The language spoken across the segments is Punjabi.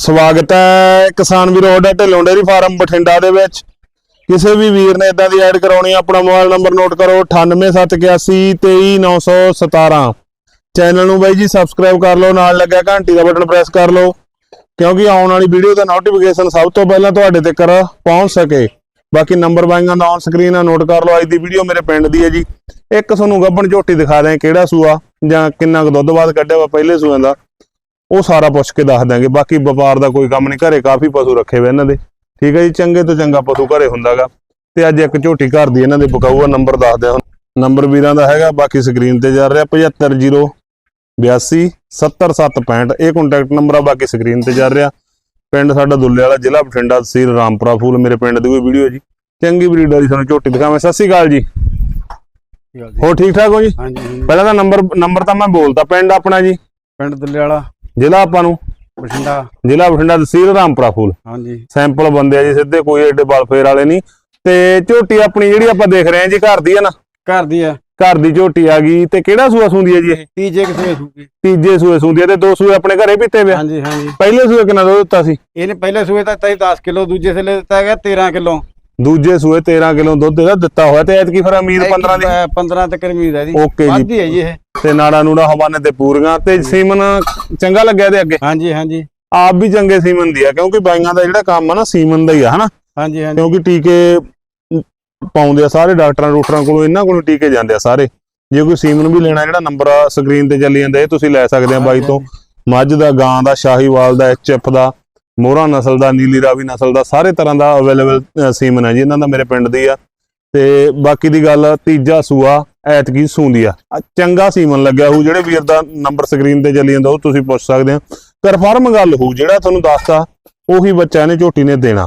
ਸਵਾਗਤ ਹੈ ਕਿਸਾਨ ਵੀਰੋ ਦਾ ਢਿੱਲੋਂ ਡੇਅਰੀ ਫਾਰਮ ਬਠਿੰਡਾ ਦੇ ਵਿੱਚ। ਕਿਸੇ ਵੀ ਵੀਰ ਨੇ ਇਦਾਂ ਦੀ ਐਡ ਕਰਾਉਣੀ ਆਪਣਾ ਮੋਬਾਈਲ ਨੰਬਰ ਨੋਟ ਕਰੋ 9871823917 ਚੈਨਲ ਨੂੰ ਬਾਈ ਜੀ ਸਬਸਕ੍ਰਾਈਬ ਕਰ ਲਓ, ਨਾਲ ਲੱਗਿਆ ਘੰਟੀ ਦਾ ਬਟਨ ਪ੍ਰੈਸ ਕਰ ਲਓ, ਕਿਉਂਕਿ ਆਉਣ ਵਾਲੀ ਵੀਡੀਓ ਦਾ ਨੋਟੀਫਿਕੇਸ਼ਨ ਸਭ ਤੋਂ ਪਹਿਲਾਂ ਤੁਹਾਡੇ ਤੱਕ ਪਹੁੰਚ ਸਕੇ। ਬਾਕੀ ਨੰਬਰ ਬਾਈਆਂ ਦਾ ਔਨ ਸਕਰੀਨ ਆ ਨੋਟ ਕਰ ਲਓ, ਅੱਜ ਦੀ ਵੀਡੀਓ ਮੇਰੇ ਪਿੰਡ ਦੀ ਹੈ ਜੀ। ਇੱਕ ਤੁਹਾਨੂੰ ਗੱਬਣ ਝੋਟੀ ਦਿਖਾ ਦਿਆਂ ਕਿਹੜਾ ਸੂਆ, ਜਾਂ ਕਿੰਨਾ ਕੁ ਦੁੱਧ ਬਾਅਦ ਕੱਢਿਆ ਵਾ, ਪਹਿਲੇ ਸੂਆਂ ਦਾ। ਉਹ ਸਾਰਾ ਪੁੱਛ ਕੇ ਦੱਸ ਦਾਂਗੇ ਬਾਕੀ ਵਪਾਰ ਦਾ ਕੋਈ ਕੰਮ ਨਹੀਂ ਘਰੇ ਕਾਫੀ ਪਸ਼ੂ ਰੱਖੇ ਹੋਏ ਇਹਨਾਂ ਦੇ। ਠੀਕ ਹੈ ਜੀ ਚੰਗੇ ਤੋਂ ਚੰਗਾ ਪਸ਼ੂ ਘਰੇ ਹੁੰਦਾਗਾ। ਤੇ ਅੱਜ ਇੱਕ ਝੋਟੀ ਘਰ ਦੀ ਇਹਨਾਂ ਦੇ ਬਕਾਊਆ ਨੰਬਰ ਦੱਸ ਦਿਆਂ ਨੰਬਰ ਵੀਰਾਂ ਦਾ ਹੈਗਾ ਬਾਕੀ ਸਕਰੀਨ ਤੇ ਚੱਲ ਰਿਹਾ 750 82 70765 ਇਹ ਕੰਟੈਕਟ ਨੰਬਰ ਆ ਬਾਕੀ ਸਕਰੀਨ ਤੇ ਚੱਲ ਰਿਹਾ। ਪਿੰਡ ਸਾਡਾ ਦੁੱਲੇ ਵਾਲਾ ਜ਼ਿਲ੍ਹਾ ਬਠਿੰਡਾ ਤਹਿਸੀਲ ਰਾਮਪੁਰਾ ਫੂਲ ਮੇਰੇ ਪਿੰਡ ਦੀ ਕੋਈ ਵੀਡੀਓ ਜੀ। ਚੰਗੀ ਬਰੀਡ ਵਾਲੀ ਤੁਹਾਨੂੰ ਝੋਟੀ ਦਿਖਾਵਾਂ ਸਤਿ ਸ਼੍ਰੀ ਅਕਾਲ ਜੀ। ਹੋਰ ਠੀਕ ਠਾਕ ਹੋ ਜੀ? ਹਾਂਜੀ। ਪਹਿਲਾਂ ਤਾਂ ਨੰਬਰ ਨੰਬਰ ਤਾਂ ਮੈਂ ਬੋਲਤਾ ਪਿੰਡ ਆਪਣਾ ਜੀ। ਪਿੰਡ ਦੁੱਲੇ ਵਾਲਾ। ਜ਼ਿਲ੍ਹਾ ਆਪਾਂ ਨੂੰ? ਬਠਿੰਡਾ। ਜ਼ਿਲ੍ਹਾ ਬਠਿੰਡਾ ਤਹਿਸੀਲ ਰਾਮਪੁਰਾ ਫੂਲ। ਹਾਂਜੀ। ਸੈਂਪਲ ਬੰਦੇ ਆ ਜੀ ਸਿੱਧੇ ਕੋਈ ਏਡੇ ਬਲ ਫੇਰ ਵਾਲੇ ਨਹੀਂ। ਤੇ ਝੋਟੀ ਆਪਣੀ ਜਿਹੜੀ ਆਪਾਂ ਦੇਖ ਰਹੇ ਹਾਂ ਜੀ ਘਰ ਦੀ ਹੈ ਨਾ? ਘਰ ਦੀ ਆ। ਘਰ ਦੀ ਝੋਟੀ ਆ ਗਈ ਤੇ ਕਿਹੜਾ ਸੂਆ ਸੁੰਦੀ ਹੈ ਜੀ ਇਹ? ਤੀਜੇ ਕਿਸੇ ਸੂਕੇ ਤੀਜੇ ਸੂਏ ਸੁੰਦੀ ਹੈ ਤੇ ਦੋ ਸੂਏ ਆਪਣੇ ਘਰੇ ਪੀਤੇ ਵੇ ਹਾਂਜੀ ਹਾਂਜੀ। ਪਹਿਲੇ ਸੂਏ ਕਿੰਨਾ ਦੁੱਧ ਦਿੱਤਾ ਸੀ? ਇਹਨੇ ਪਹਿਲੇ ਸੂਏ ਤਾਂ ਤਾਈ 10 ਕਿਲੋ ਦੂਜੇ ਸਲੇ ਦਿੱਤਾ ਹੈਗਾ 13 ਕਿਲੋ। ਦੂਜੇ ਸੂਏ 13 ਕਿਲੋ ਦੁੱਧ ਇਹਦਾ ਦਿੱਤਾ ਹੋਇਆ ਤੇ ਐਤਕੀ ਫਿਰ ਅਮੀਰ 15 ਦੀ 15 ਤੱਕ ਉਮੀਦ ਹੈ ਜੀ। ਓਕੇ ਜੀ। ਵੱਧਦੀ ਹੈ ਜੀ ਇਹ। ਤੇ ਨਾੜਾ ਨੂੜਾ ਹਵਾਨੇ ਤੇ ਪੂਰੀਆਂ ਤੇ ਸੀਮਨ ਚੰਗਾ ਲੱਗਿਆ ਤੇ ਅੱਗੇ? ਹਾਂਜੀ ਹਾਂਜੀ। ਆਪ ਵੀ ਚੰਗੇ ਸੀਮਨ ਦੀ ਆ ਕਿਉਂਕਿ ਬਾਈਆਂ ਦਾ ਜਿਹੜਾ ਕੰਮ ਆ ਨਾ ਸੀਮਨ ਦਾ ਹੀ ਆ ਹਨਾ? ਹਾਂਜੀ ਹਾਂਜੀ। ਕਿਉਂਕਿ ਟੀਕੇ ਪਾਉਂਦੇ ਆ ਸਾਰੇ ਡਾਕਟਰਾਂ ਡਾਕਟਰਾਂ ਕੋਲੋਂ ਇਹਨਾਂ ਕੋਲੋਂ ਟੀਕੇ ਜਾਂਦੇ ਆ ਸਾਰੇ। ਜੇ ਕੋਈ ਸੀਮਨ ਵੀ ਲੈਣਾ ਜਿਹੜਾ ਨੰਬਰ ਸਕਰੀਨ ਤੇ ਚੱਲੀ ਜਾਂਦਾ ਇਹ ਤੁਸੀਂ ਲੈ ਸਕਦੇ ਆ ਬਾਈ ਤੋਂ। ਮੱਝ ਦਾ ਗਾਂ ਦਾ ਸ਼ਾਹੀਵਾਲ ਦਾ ਐਚਐਫ ਦਾ ਮੋਹਰਾ ਨਸਲ ਦਾ ਨੀਲੀ ਰਾਵੀ ਨਸਲ ਦਾ ਸਾਰੇ ਤਰ੍ਹਾਂ ਦਾ ਅਵੇਲੇਬਲ ਸੀਮਨ ਹੈ ਜੀ ਇਹਨਾਂ ਦਾ ਮੇਰੇ ਪਿੰਡ ਦੀ ਆ। ਤੇ ਬਾਕੀ ਦੀ ਗੱਲ ਤੀਜਾ ਸੂਆ ਐਤਕੀ ਸੂੰਦੀ ਆ। ਆ ਚੰਗਾ ਸੀਮਨ ਲੱਗਿਆ ਹੋਊ ਜਿਹੜੇ ਵੀਰ ਦਾ ਨੰਬਰ ਸਕਰੀਨ ਤੇ ਚੱਲੀ ਜਾਂਦਾ ਉਹ ਤੁਸੀਂ ਪੁੱਛ ਸਕਦੇ ਆ ਕਨਫਰਮ ਗੱਲ ਹੋਊ ਜਿਹੜਾ ਤੁਹਾਨੂੰ ਦੱਸਤਾ ਉਹੀ ਬੱਚਾ ਨੇ ਝੋਟੀ ਨੇ ਦੇਣਾ।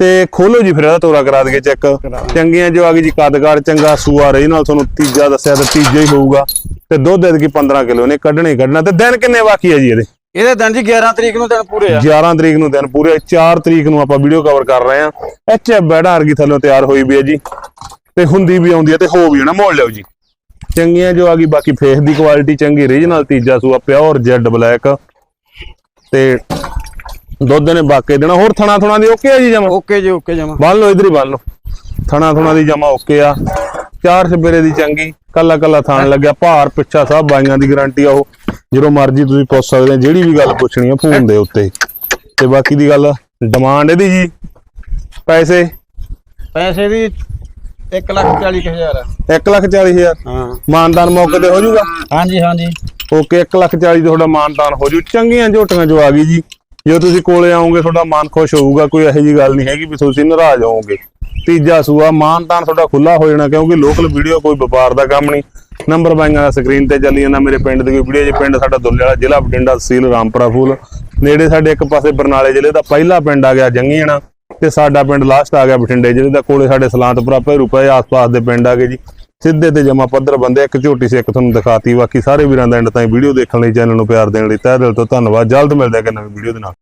ਤੇ ਖੋਲੋ ਜੀ ਫਿਰ ਇਹਦਾ ਤੋਰਾ ਕਰਾ ਦਈਏ ਚੈੱਕ ਚੰਗੀਆਂ ਜੋ ਆ ਗਈ ਜੀ ਕਦਕਾਰ ਚੰਗਾ ਸੂਆ ਰਹੀ ਨਾਲ ਤੁਹਾਨੂੰ ਤੀਜਾ ਦੱਸਿਆ ਤੇ ਤੀਜਾ ਹੀ ਹੋਊਗਾ। ਤੇ ਦੁੱਧ ਇਹਦੇ ਕੀ 15 ਕਿਲੋ ਨੇ ਕੱਢਣੇ ਹੀ ਕੱਢਣਾ। ਤੇ ਦਿਨ ਕਿੰਨੇ ਬਾਕੀ ਹੈ ਜੀ ਇਹਦੇ? ਇਹਦੇ ਦਿਨ ਜੀ 11 ਤਰੀਕ ਨੂੰ ਦਿਨ ਪੂਰੇ ਆ। 11 ਤਰੀਕ ਨੂੰ ਦਿਨ ਪੂਰੇ 4 ਤਰੀਕ ਨੂੰ ਆਪਾਂ ਵੀਡੀਓ ਕਵਰ ਕਰ ਰਹੇ ਆ। ਐਚਐਫ ਬੈੜਾ ਵਰਗੀ ਥੱਲੋਂ ਤਿਆਰ ਹੋਈ ਵੀ ਹੈ ਜੀ। ਤੇ ਹੁੰਦੀ ਵੀ ਆਉਂਦੀ ਹੈ ਤੇ ਹੋ ਵੀ ਨਾ ਮੋੜ ਲਿਓ ਜੀ। ਚੰਗੀਆਂ ਜੋ ਆ ਗਈ ਬਾਕੀ ਫੇਸ ਦੀ ਕੁਆਲਿਟੀ ਚੰਗੀ ਰੀਜਨਲ ਤੀਜਾ ਸੂਆ ਪਿਓਰ ਜੈਡ ਬਲੈਕ ਤੇ ਦੁੱਧ ਨੇ ਬਾਕੇ ਦੇਣਾ। ਹੋਰ ਥਣਾ ਥਣਾ ਦੀ ਓਕੇ ਆ ਜੀ ਜਮਾ? ਓਕੇ ਜੀ ਓਕੇ ਜਮਾ। ਬੰਨ ਲਓ ਇਧਰ ਹੀ ਬੰਨ ਲਓ। ਥਣਾ ਥਣਾ ਦੀ ਜਮਾ ਓਕੇ ਆ। ਚਾਰ ਸਵੇਰੇ ਦੀ ਚੰਗੀ। ਕੱਲਾ ਕੱਲਾ ਥਾਣ ਲੱਗਿਆ। ਭਾਰ ਪਿੱਛਾ ਸਭ ਬਾਈਆਂ ਦੀ ਗਾਰੰਟੀ ਆ ਉਹ। ਜਦੋਂ ਮਰਜ਼ੀ ਤੁਸੀਂ ਪੁੱਛ ਸਕਦੇ ਆ ਜਿਹੜੀ ਵੀ ਗੱਲ ਪੁੱਛਣੀ ਆ ਫੋਨ ਦੇ ਉੱਤੇ। ਤੇ ਬਾਕੀ ਦੀ ਗੱਲ ਡਿਮਾਂਡ ਇਹਦੀ ਜੀ ਪੈਸੇ? ਪੈਸੇ ਦੀ 1 ਲੱਖ 40 ਹਜ਼ਾਰ। ਆ 1 ਲੱਖ 40 ਹਜ਼ਾਰ? ਹਾਂ। ਮਾਨਦਾਨ ਮੌਕੇ ਤੇ ਹੋ ਜਾਊਗਾ? ਹਾਂਜੀ ਹਾਂਜੀ। ਓਕੇ 1 ਲੱਖ 40 ਦੀ ਤੁਹਾਡਾ ਮਾਨਦਾਨ ਹੋ ਜੂ ਚੰਗੀਆਂ ਝੋਟੀਆਂ ਜੋ ਆ ਗਈ ਜੀ। ਜੇ ਤੁਸੀਂ ਕੋਲੇ ਆਓਗੇ ਤੁਹਾਡਾ ਮਨ ਖੁਸ਼ ਹੋਊਗਾ। ਕੋਈ ਇਹੋ ਜੀ ਗੱਲ ਨਹੀਂ ਹੈਗੀ ਵੀ ਤੁਸੀਂ ਨਾਰਾਜ਼ ਹੋਵੋਗੇ। ਤੀਜਾ ਸੂਆ ਮਾਨਦਾਨ ਤੁਹਾਡਾ ਖੁੱਲਾ ਹੋ ਜਾਣਾ ਕਿਉਂਕਿ ਲੋਕਲ ਵੀਡੀਓ ਕੋਈ ਵਪਾਰ ਦਾ ਕੰਮ ਨਹੀਂ। ਨੰਬਰ ਬਾਈਆਂ ਦਾ ਸਕਰੀਨ ਤੇ ਚੱਲੀ ਜਾਂਦਾ ਮੇਰੇ ਪਿੰਡ ਦੀ ਕੋਈ ਵੀਡੀਓ ਜੇ ਪਿੰਡ ਸਾਡਾ ਦੁੱਲੇ ਵਾਲਾ ਜ਼ਿਲ੍ਹਾ ਬਠਿੰਡਾ ਤਹਿਸੀਲ ਰਾਮਪੁਰਾ ਫੂਲ। ਨੇੜੇ ਸਾਡੇ ਇੱਕ ਪਾਸੇ ਬਰਨਾਲੇ ਜ਼ਿਲ੍ਹੇ ਦਾ ਪਹਿਲਾ ਪਿੰਡ ਆ ਗਿਆ ਜੰਗੀਆਣਾ ਤੇ ਸਾਡਾ ਪਿੰਡ ਲਾਸਟ ਆ ਗਿਆ ਬਠਿੰਡੇ ਜ਼ਿਲ੍ਹੇ ਦਾ। ਕੋਲੇ ਸਾਡੇ ਸਲਾਂਤਪੁਰਾ, ਭੈਰੂ ਭੈਰੂਪਾ ਆਸ-ਪਾਸ ਦੇ ਪਿੰਡ ਆ ਗਏ ਜੀ। ਸਿੱਧੇ ਤੇ ਜਮਾ ਪੱਧਰ ਬੰਦੇ, ਇੱਕ ਝੋਟੀ ਸੀ, ਇੱਕ ਤੁਹਾਨੂੰ ਦਿਖਾਤੀ। ਬਾਕੀ ਸਾਰੇ ਵੀਰਾਂ ਦਾ ਐਂਡ ਤਾਈਂ ਵੀਡੀਓ ਦੇਖਣ ਲਈ ਚੈਨਲ ਨੂੰ ਪਿਆਰ ਦੇਣ ਲਈ ਤਹਿ ਦਿਲ ਤੋਂ ਧੰਨਵਾਦ। ਜਲਦ ਮਿਲਦੇ ਆ ਕਿ ਨਵੀਂ ਵੀਡੀਓ ਦੇ ਨਾਲ।